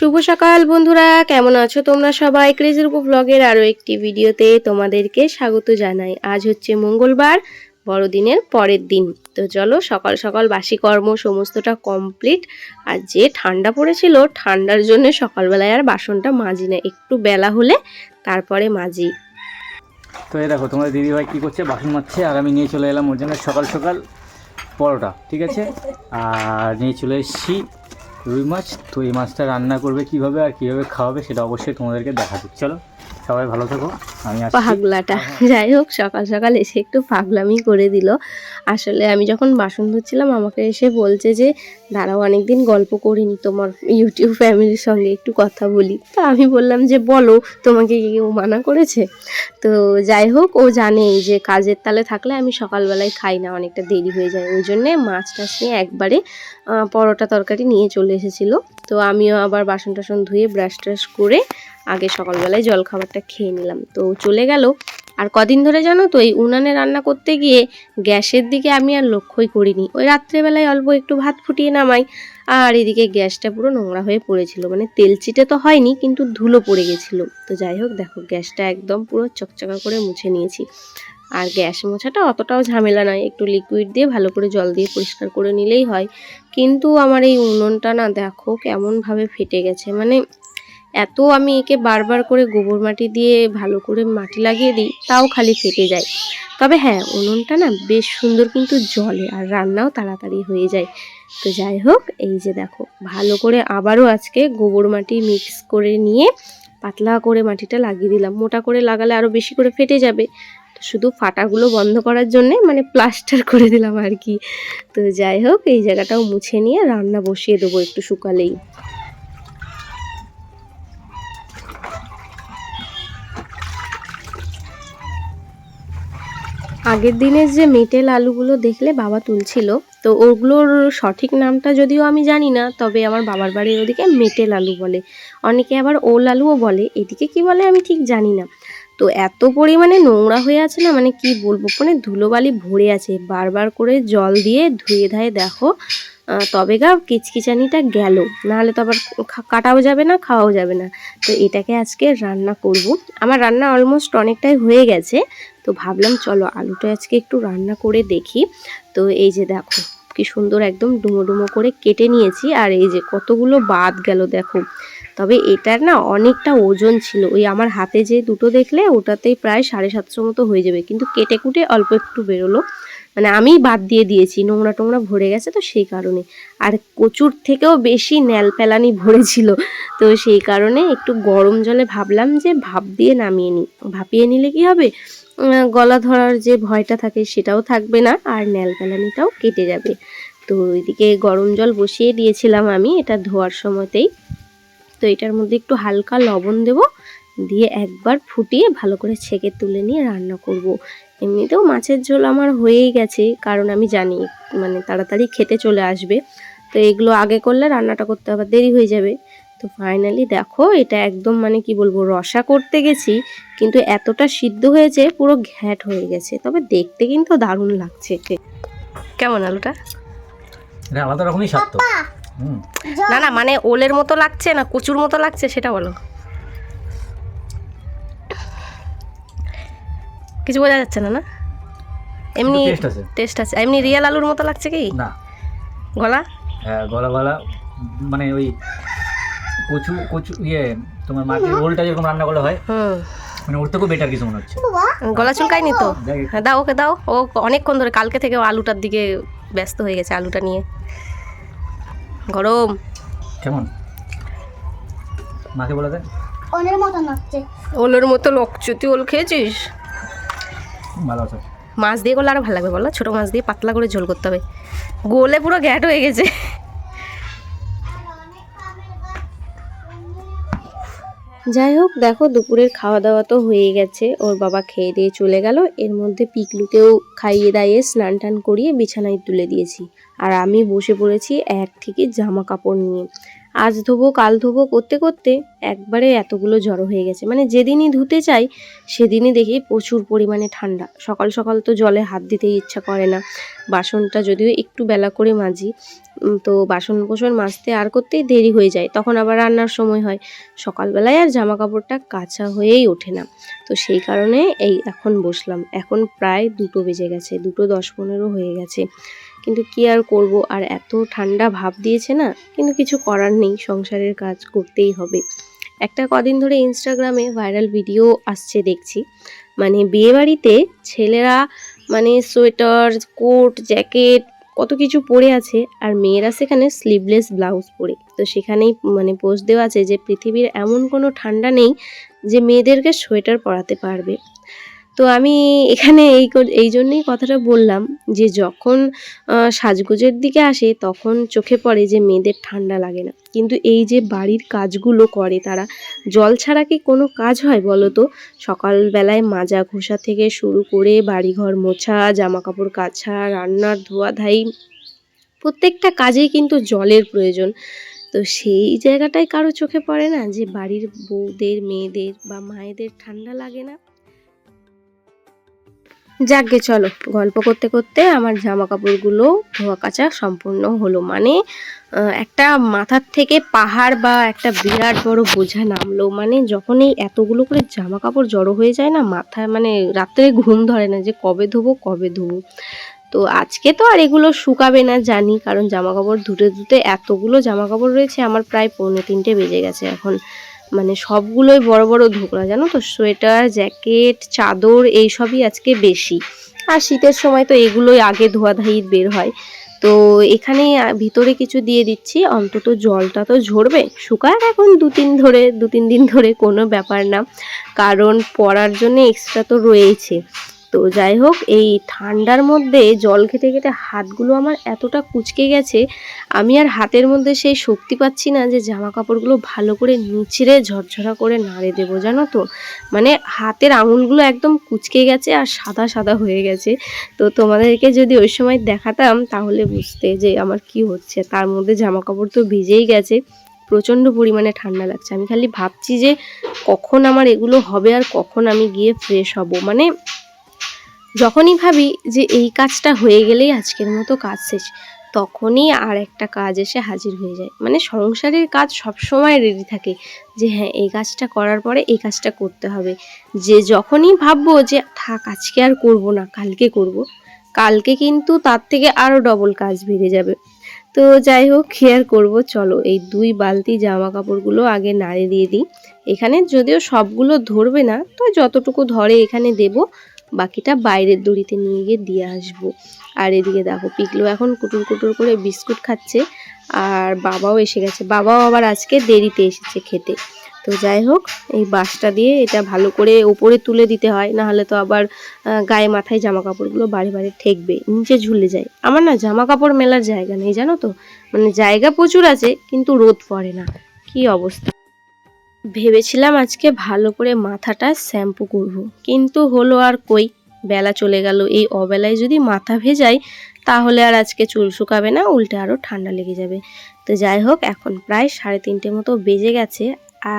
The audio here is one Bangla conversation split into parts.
শুভ সকাল বন্ধুরা, কেমন আছো তোমরা সবাই? ক্রেজির ব্লগের আরও একটি ভিডিওতে তোমাদেরকে স্বাগত জানাই। আজ হচ্ছে মঙ্গলবার, বড়দিনের পরের দিন। তো চলো, সকাল সকাল বাসি কর্ম সমস্তটা কমপ্লিট আর যে ঠান্ডা পড়েছিল, ঠান্ডার জন্য সকালবেলায় আর বাসনটা মাজি না। একটু বেলা হলে তারপরে মাজি। তো এই দেখো, তোমাদের দিদিভাই কী করছে? বাসন মাজছে, আর আমি নিয়ে চলে এলাম ওর জন্য সকাল সকাল পরোটা, ঠিক আছে? আর নিয়ে চলে এসেছি রুই মাছ, তো এই মাছটা রান্না করবে কীভাবে আর কীভাবে খাওয়াবে সেটা অবশ্যই তোমাদেরকে দেখাবো। চলো, সবাই ভালো থাকো, আমি পাগলাটা। যাই হোক, সকাল সকাল এসে একটু পাগলামি করে দিল। আসলে আমি যখন বাসন ধুচ্ছিলাম, আমাকে এসে বলছে যে দাঁড়াও, অনেকদিন গল্প করিনি তোমার ইউটিউব ফ্যামিলির সঙ্গে, একটু কথা বলি। তো আমি বললাম যে, বলো, তোমাকে কেউ মানা করেছে? তো যাই হোক, ও জানে যে কাজের তালে থাকলে আমি সকালবেলায় খাই না, অনেকটা দেরি হয়ে যায়। ওই জন্যে মাছ টাছ নিয়ে একবারে পরোটা তরকারি নিয়ে চলে এসেছিল। তো আমিও আবার বাসন টাসন ধুয়ে, ব্রাশ ট্রাশ করে, আগে সকালবেলায় জল খাবারটা খেয়ে নিলাম। তো চলে গেল। আর কদিন ধরে জানো তো এই উনানে রান্না করতে গিয়ে গ্যাসের দিকে আমি আর লক্ষ্যই করিনি। ওই রাত্রেবেলায় অল্প একটু ভাত ফুটিয়ে নামাই, আর এদিকে গ্যাসটা পুরো নোংরা হয়ে পড়েছিল। মানে তেল চিটে তো হয়নি, কিন্তু ধুলো পড়ে গেছিল। তো যাই হোক, দেখো গ্যাসটা একদম পুরো চকচকা করে মুছে নিয়েছি। আর গ্যাস মোছাটা অতটাও ঝামেলা নয়, একটু লিকুইড দিয়ে ভালো করে জল দিয়ে পরিষ্কার করে নিলেই হয়। কিন্তু আমার এই উনুনটা না দেখো কেমনভাবে ফেটে গেছে। মানে এত আমি একে বারবার করে গোবর মাটি দিয়ে ভালো করে মাটি লাগিয়ে দিই, তাও খালি ফেটে যায়। তবে হ্যাঁ উনুনটা না বেশ সুন্দর কিন্তু জলে আর রান্নাও তাড়াতাড়ি হয়ে যায়। তো যাই হোক, এই যে দেখো, ভালো করে আবারও আজকে গোবর মাটি মিক্স করে নিয়ে পাতলা করে মাটিটা লাগিয়ে দিলাম। মোটা করে লাগালে আরও বেশি করে ফেটে যাবে। তো শুধু ফাটাগুলো বন্ধ করার জন্যে মানে প্লাস্টার করে দিলাম আর কি। তো যাই হোক, এই জায়গাটাও মুছে নিয়ে রান্না বসিয়ে দেবো একটু শুকালেই। আগের দিনের যে মেটেল আলুগুলো দেখলে বাবা তুলছিল, তো ওগুলোর সঠিক নামটা যদিও আমি জানি না, তবে আমার বাবার বাড়ির ওদিকে মেটেল আলু বলে। অনেকে আবার ওল আলুও বলে, এদিকে কি বলে আমি ঠিক জানি না। তো এত পরিমাণে নোংরা হয়ে আছে না মানে কি বলব মানে ধুলোবালি ভরে আছে। বারবার করে জল দিয়ে ধুয়ে ধায়ে দেখো তবে গা কিচকিচানিটা গেল। নাহলে তো আবার কাটাও যাবে না, খাওয়াও যাবে না। তো এটাকে আজকে রান্না করব। আমার রান্না অলমোস্ট অনেকটাই হয়ে গেছে। তো ভাবলাম, চলো আলুটা আজকে একটু রান্না করে দেখি। তো এই যে দেখো, কি সুন্দর একদম ডুমো ডুমো করে কেটে নিয়েছি, আর এই যে কতগুলো বাদ গেল দেখো। তবে এটার না অনেকটা ওজন ছিল, ওই আমার হাতে যে দুটো দেখলে ওটাতেই প্রায় সাড়ে সাতশো মতো হয়ে যাবে, কিন্তু কেটে কুটে অল্প একটু বেরোলো। মানে আমিই বাদ দিয়ে দিয়েছি, নোংরা টোংরা ভরে গেছে তো সেই কারণে। আর কচুর থেকেও বেশি ন্যাল পেলানি ভরেছিল, তো সেই কারণে একটু গরম জলে ভাবলাম যে ভাপ দিয়ে নামিয়ে নিই ভাপিয়ে নিলে কি হবে? গলা ধরার যে ভয়টা থাকে সেটাও থাকবে না, আর ন্যাল পেলানিটাও কেটে যাবে। তো এদিকে গরম জল বসিয়ে দিয়েছিলাম আমি, এটা ধোয়ার সময়তেই। তো এটার মধ্যে একটু হালকা লবণ দেব, দিয়ে একবার ফুটিয়ে ভালো করে ছেঁকে তুলে নিয়ে রান্না করব। এমনিতেও মাছের ঝোল আমার হয়েই গেছে, কারণ আমি জানি মানে তাড়াতাড়ি খেতে চলে আসবে। তো এগুলো আগে করলে রান্নাটা করতে আবার দেরি হয়ে যাবে। তো ফাইনালি দেখো এটা একদম মানে কি বলব রসা করতে গেছি কিন্তু এতটা সিদ্ধ হয়েছে পুরো ঘ্যাট হয়ে গেছে। তবে দেখতে কিন্তু দারুণ লাগছে কেমন আলুটা? আলাদা রকমই স্বাদ না না মানে ওলের মতো লাগছে না কচুর মতো লাগছে সেটা বলো। কিছু বোঝা যাচ্ছে না না? এমনি টেস্ট আছে। টেস্ট আছে। এমনি রিয়েল আলুর মতো লাগছে কি? না। গলা? হ্যাঁ গলা গলা মানে ওই কচু কচু ইয়ে তোমার মাটির রোলটা যেরকম রান্না করা হয় মানে ওর থেকেও বেটার কিছু মনে হচ্ছে। গলা চুলকায়নি তো? হ্যাঁ দাও ওকে দাও। ও অনেকক্ষণ ধরে কালকে থেকে ও আলুটার দিকে ব্যস্ত হয়ে গেছে আলুটা নিয়ে। গরম। কেমন? মাকে বলে দেন ওনের মতো নাচছে ওলের মতো লকচু তুই ওল খেয়েছিস? ভালো আছে। মাছ দিয়ে করলে আরও ভালো লাগবে বলো ছোটো মাছ দিয়ে পাতলা করে ঝোল করতে হবে। গোলে পুরো গ্যাট হয়ে গেছে। যাই হোক, দেখো দুপুরের খাওয়া দাওয়া তো হয়ে গেছে। ওর বাবা খেয়ে দিয়ে চলে গেল। এর মধ্যে পিকলুকেও খাইয়ে দাইয়ে স্নান টান করিয়ে বিছানায় তুলে দিয়েছি। আর আমি বসে পড়েছি এক থেকে জামা কাপড় নিয়ে। আজ ধোবো, কাল ধোবো করতে করতে একবারে এতগুলো জড়ো হয়ে গেছে। মানে যেদিনই ধুতে চাই, সেদিনই দেখি প্রচুর পরিমাণে ঠান্ডা। সকাল সকাল তো জলে হাত দিতেই ইচ্ছা করে না। বাসনটা যদিও একটু বেলা করে মাজি তো বাসন কোসন মাজতে আর করতেই দেরি হয়ে যায়। তখন আবার রান্নার সময় হয়। সকালবেলায় আর জামা কাপড়টা কাঁচা হয়েই ওঠে না। তো সেই কারণে এই এখন বসলাম। এখন প্রায় দুটো বেজে গেছে, দুটো দশ পনেরো হয়ে গেছে। কিন্তু কি আর করব? আর এত ঠান্ডা ভাব দিয়েছে না? কিন্তু কিছু করার নেই, সংসারের কাজ করতেই হবে। একটা কদিন ধরে ইনস্টাগ্রামে ভাইরাল ভিডিও আসছে দেখছি। মানে বিয়েবাড়িতে ছেলেরা মানে সোয়েটার, কোট, জ্যাকেট, কত কিছু পরে আছে আর মেয়েরা সেখানে স্লিভলেস ব্লাউজ পরে। তো সেখানেই মানে পোস্ট দেওয়া আছে যে, পৃথিবীর এমন কোনো ঠান্ডা নেই যে মেয়েদেরকে সোয়েটার পরাতে পারবে। তো আমি এখানে এই এই জন্যই কথাটা বললাম যে যখন সাজগোজের দিকে আসে তখন চোখে পড়ে যে মেয়েদের ঠান্ডা লাগে না। কিন্তু এই যে বাড়ির কাজগুলো করে তারা, জল ছাড়া কি কোনো কাজ হয় বলো তো? সকালবেলায় মাজা ঘষা থেকে শুরু করে বাড়িঘর মোছা জামা কাপড় কাচা রান্নার ধোয়া ধাই, প্রত্যেকটা কাজেই কিন্তু জলের প্রয়োজন। তো সেই জায়গাটায় কারও চোখে পড়ে না যে বাড়ির বউদের, মেয়েদের বা মায়েদের ঠান্ডা লাগে না? যাকগে চলো, গল্প করতে করতে আমার জামা কাপড়গুলো ধোয়া কাচা সম্পূর্ণ হলো। মানে একটা মাথার থেকে পাহাড় বা একটা বিরাট বড় বোঝা নামলো। মানে যখন এই এতগুলো করে জামা কাপড় জড়ো হয়ে যায় না, মাথায় মানে রাত্রে ঘুম ধরে না যে কবে ধোবো কবে ধোবো। তো আজকে তো আর এগুলো শুকাবে না, জানি, কারণ জামা কাপড় ধুতে ধুতে এতগুলো জামা কাপড় রয়েছে, আমার প্রায় পৌনে তিনটে বেজে গেছে এখন। মানে সবগুলোই বড় বড় ধোকরা, জানো তো? সোয়েটার, জ্যাকেট, চাদর এই সবই আজকে বেশি। আর শীতের সময় তো এগুলোই আগে ধোয়াধাই বের হয়। তো এখানে ভিতরে কিছু দিয়ে দিচ্ছি, অন্তত জলটা তো ঝরবে। শুকাক এখন দু তিন ধরে দু তিন দিন ধরে কোনো ব্যাপার না। কারণ পরার জন্য এক্সট্রা তো রয়েছে তো যাই হোক, এই ঠান্ডার মধ্যে জল খেতে খেতে হাতগুলো আমার এতটা কুচকে গেছে, আমি আর হাতের মধ্যে সেই শক্তি পাচ্ছি না যে জামা কাপড়গুলো ভালো করে নিচড়ে ঝরঝরা করে নাড়ে দেবো, জানো তো? মানে হাতের আঙুলগুলো একদম কুচকে গেছে আর সাদা সাদা হয়ে গেছে। তো তোমাদেরকে যদি ওই সময় দেখাতাম, তাহলে বুঝতে যে আমার কি হচ্ছে। তার মধ্যে জামা কাপড় তো ভিজেই গেছে, প্রচণ্ড পরিমাণে ঠান্ডা লাগছে। আমি খালি ভাবছি যে কখন আমার এগুলো হবে আর কখন আমি গিয়ে ফ্রেশ হব। মানে যখনই ভাবি যে এই কাজটা হয়ে গেলেই আজকের মতো কাজ শেষ, তখনই আর একটা কাজ এসে হাজির হয়ে যায়। মানে সংসারের কাজ সবসময় রেডি থাকে যে হ্যাঁ এই কাজটা করার পরে এই কাজটা করতে হবে। যে যখনই ভাববো যে থাক, আজকে আর করব না, কালকে করব, কালকে কিন্তু তার থেকে আরও ডবল কাজ বেড়ে যাবে। তো যাই হোক খেয়ার করব? চলো, এই দুই বালতি জামা কাপড়গুলো আগে নাড়ে দিয়ে দিই। এখানে যদিও সবগুলো ধরবে না, তো যতটুকু ধরে এখানে দেব বাকিটা বাইরের দড়িতে নিয়ে গিয়ে দিয়ে আসব। আর এদিকে দেখো, পিকলো এখন কুটুর কুটুর করে বিস্কুট খাচ্ছে আর বাবাও এসে গেছে। বাবাও আবার আজকে দেরিতে এসেছে খেতে। তো যাই হোক, এই বাঁশটা দিয়ে এটা ভালো করে ওপরে তুলে দিতে হয় না হলে তো আবার গায়ে মাথায় জামা কাপড়গুলো বাড়ি বাড়ি ঠেকবে, নিচে ঝুলে যায়। আমার না জামা কাপড় মেলার জায়গা নেই, জানো তো? মানে জায়গা প্রচুর আছে, কিন্তু রোদ পড়ে না। কি অবস্থা? ভেবেছিলাম আজকে ভালো করে মাথাটা শ্যাম্পু করব, কিন্তু হলো আর কই? বেলা চলে গেল, এই অবেলায় যদি মাথা ভেজাই, তাহলে আর আজকে চুল শুকাবে না, উল্টে আরও ঠান্ডা লেগে যাবে। তো যাই হোক, এখন প্রায় সাড়ে তিনটে মতো বেজে গেছে,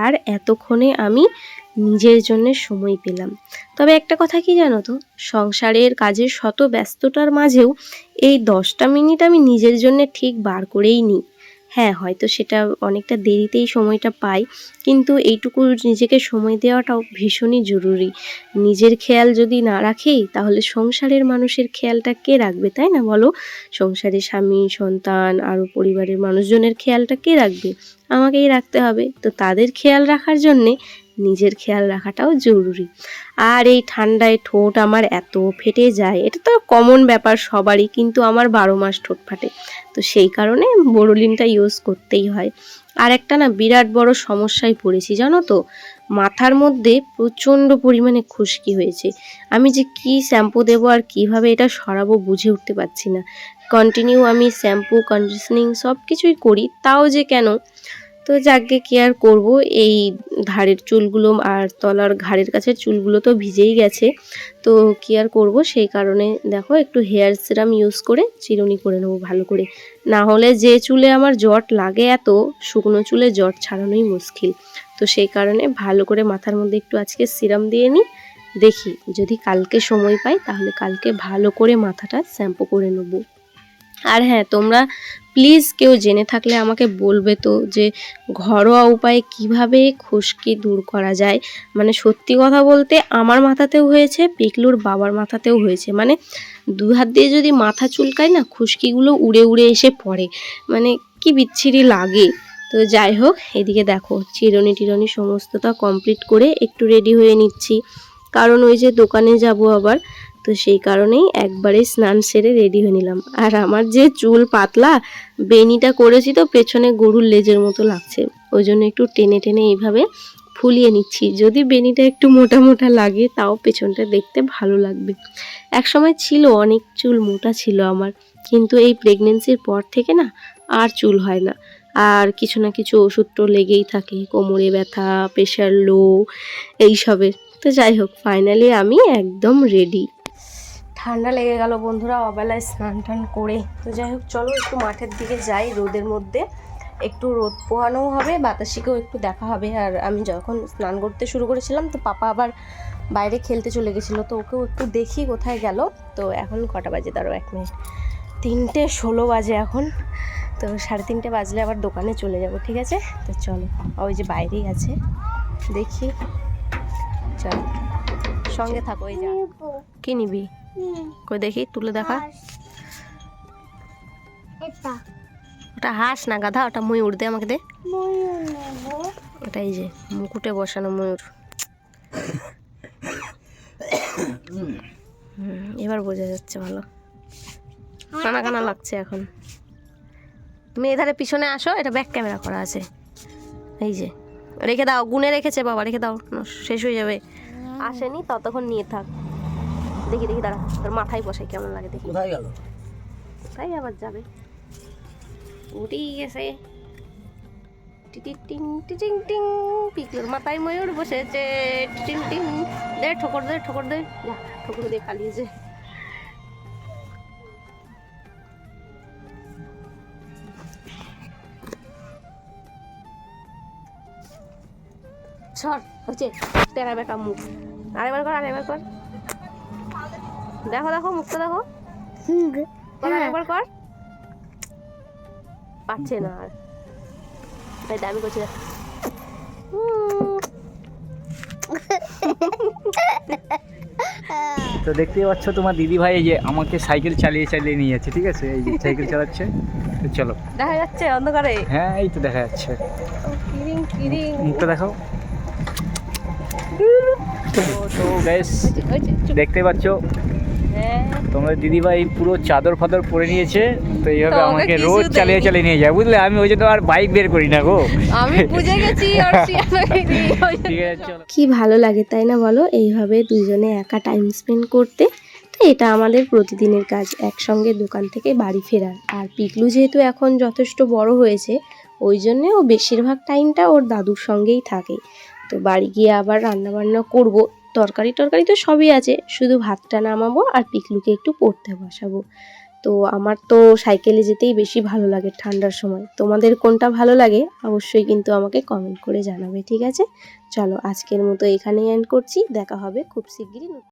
আর এতক্ষণে আমি নিজের জন্য সময় পেলাম। তবে একটা কথা কি জানো তো? সংসারের কাজের শত ব্যস্ততার মাঝেও এই দশটা মিনিট আমি নিজের জন্য ঠিক বার করেই নিই। হ্যাঁ হয়তো সেটা অনেকটা দেরিতেই সময়টা পাই, কিন্তু এইটুকু নিজেকে সময় দেওয়াটাও ভীষণই জরুরি। নিজের খেয়াল যদি না রাখি, তাহলে সংসারের মানুষের খেয়ালটা কে রাখবে, তাই না বলো? সংসারে স্বামী, সন্তান আরও পরিবারের মানুষজনের খেয়ালটা কে রাখবে? আমাকেই রাখতে হবে। তো তাদের খেয়াল রাখার জন্যে নিজের খেয়াল রাখাটাও জরুরি। আর এই ঠান্ডায় ঠোঁট আমার এত ফেটে যায়, এটা তো কমন ব্যাপার সবারই, কিন্তু আমার বারো মাস ঠোঁট ফাটে। তো সেই কারণে বোরোলিনটা ইউজ করতেই হয়। আর একটা না বিরাট বড় সমস্যায় পড়েছি, জানো তো? মাথার মধ্যে প্রচণ্ড পরিমাণে খুশকি হয়েছে। আমি যে কি শ্যাম্পু দেবো আর কীভাবে এটা সরাবো বুঝে উঠতে পারছি না। কন্টিনিউ আমি শ্যাম্পু কন্ডিশনিং সব কিছুই করি, তাও যে কেন? তো যাকে কি আর করব? এই ধারের চুলগুলো আর তলার ঘাড়ের কাছের চুলগুলো তো ভিজেই গেছে। তো কি আর করব? সেই কারণে দেখো একটু হেয়ার সিরাম ইউজ করে চিরুনি করে নেব ভালো করে। না হলে যে চুলে আমার জট লাগে এত, শুকনো চুলে জট ছাড়ানোই মুশকিল। তো সেই কারণে ভালো করে মাথার মধ্যে একটু আজকে সিরাম দিয়ে নিই। দেখি যদি কালকে সময় পাই, তাহলে কালকে ভালো করে মাথাটা শ্যাম্পু করে নেব। আর হ্যাঁ তোমরা প্লিজ কেউ জেনে থাকলে আমাকে বলবে তো যে ঘরোয়া উপায়ে কীভাবে খুশকি দূর করা যায়। মানে সত্যি কথা বলতে আমার মাথাতেও হয়েছে, পিকলুর বাবার মাথাতেও হয়েছে। মানে দু হাত দিয়ে যদি মাথা চুলকায় না, খুশকিগুলো উড়ে উড়ে এসে পড়ে। মানে কি বিচ্ছিরি লাগে। তো যাই হোক, এদিকে দেখো, চিরনি টিরনি সমস্তটা কমপ্লিট করে একটু রেডি হয়ে নিচ্ছি। কারণ ওই যে দোকানে যাব আবার তো সেই কারণেই একবারে স্নান সেরে রেডি হয়ে নিলাম। আর আমার যে চুল পাতলা, বেনিটা করেছি তো পেছনে গরুর লেজের মতো লাগছে। ওই জন্য একটু টেনে টেনে এইভাবে ফুলিয়ে নিচ্ছি। যদি বেনিটা একটু মোটা মোটা লাগে, তাও পেছনটা দেখতে ভালো লাগবে। এক সময় ছিল, অনেক চুল মোটা ছিল আমার। কিন্তু এই প্রেগনেন্সির পর থেকে না, আর চুল হয় না। আর কিছু না কিছু ওষুধ তো লেগেই থাকে। কোমরে ব্যথা প্রেশার লো এইসবের। তো যাই হোক ফাইনালি আমি একদম রেডি ঠান্ডা লেগে গেল বন্ধুরা, অবেলায় স্নান টান করে। তো যাই হোক, চলো একটু মাঠের দিকে যাই রোদের মধ্যে। একটু রোদ পোহানোও হবে, বাতাসিকেও একটু দেখা হবে। আর আমি যখন স্নান করতে শুরু করেছিলাম, তো পাপা আবার বাইরে খেলতে চলে গেছিল, তো ওকেও একটু দেখি কোথায় গেল। তো এখন কটা বাজে? তারও এক মিনিট। তিনটে ষোলো বাজে এখন। তো সাড়ে তিনটে বাজলে আবার দোকানে চলে যাব, ঠিক আছে? তো চলো ওই যে বাইরেই আছে, দেখি। চলো, সঙ্গে থাকো, এই যা। কি নিবি? কই দেখি তুলে দেখা। এটা। ওটা হাঁস না গাধা ওটা ময়ূর দে আমাকে দে। ময়ূর নেব। ওটা এই যে মুকুটে বসানো ময়ূর। এবার বোঝা যাচ্ছে ভালো। কানা কানা লাগছে এখন। তুমি এধারে পিছনে আসো এটা ব্যাক ক্যামেরা করা আছে। এই যে রেখে দাও গুনে রেখেছে বাবা রেখে দাও শেষ হয়ে যাবে। আসেনি ততক্ষণ নিয়ে থাক। দেখি দেখি দাঁড়া। তোর মাথায় বসাই কেমন লাগে দেখি। কোথায় গেল? তাই আবার যাবে? উঠেই গেছে। টিটি টিং টিটিং টিং। পিকলোর মাথায় ময়ূর বসেছে। টিং টিং। দে ঠোকর দে ঠোকর দে। যা ঠোকর দিয়ে পালিয়েছে সর হচ্ছে তেরা বেটা মুখ। আরেকবার কর আরেকবার কর। দেখো দেখো মুখটা দেখো। কর আরেকবার কর। পাচ্ছে না আর। তাই দামি করছে তো দেখতেই পাচ্ছ তোমার দিদি ভাই এই যে আমাকে সাইকেল চালিয়ে চালিয়ে নিয়ে যাচ্ছে ঠিক আছে? এই যে সাইকেল চালাচ্ছে। তো চলো। দেখা যাচ্ছে অন্ধকারে। হ্যাঁ এই তো দেখা যাচ্ছে। কিরিং কিরিং। মুখটা দেখাও তো হয়েছে দেখতে পাচ্ছ হ্যাঁ তোমাদের দিদিভাই পুরো চাদর ফাদর পরে নিয়েছে তো এইভাবে আমাকে রোজ চালিয়ে চালিয়ে নিয়ে যায়। বুঝলে? আমি ওই জন্য আর বাইক বের করি না গো। আমি বুঝে গেছি কি ভালো লাগে তাই না বলো? এইভাবে দুজনে একা টাইম স্পেন্ড করতে তো এটা আমাদের প্রতিদিনের কাজ একসঙ্গে দোকান থেকে বাড়ি ফেরার। আর পিকলু যেহেতু এখন যথেষ্ট বড় হয়েছে ওই জন্যে ও বেশিরভাগ টাইমটা ওর দাদুর সঙ্গেই থাকে। তো বাড়ি গিয়ে আবার রান্না বান্না করব তরকারি টরকারি তো সবই আছে। শুধু ভাতটা নামাবো আর পিকলুকে একটু পড়তে বসাবো। তো আমার তো সাইকেলে যেতেই বেশি ভালো লাগে ঠান্ডার সময়। তোমাদের কোনটা ভালো লাগে অবশ্যই কিন্তু আমাকে কমেন্ট করে জানাবে, ঠিক আছে? চলো আজকের মতো এখানেই এন্ড করছি। দেখা হবে খুব শিগগিরই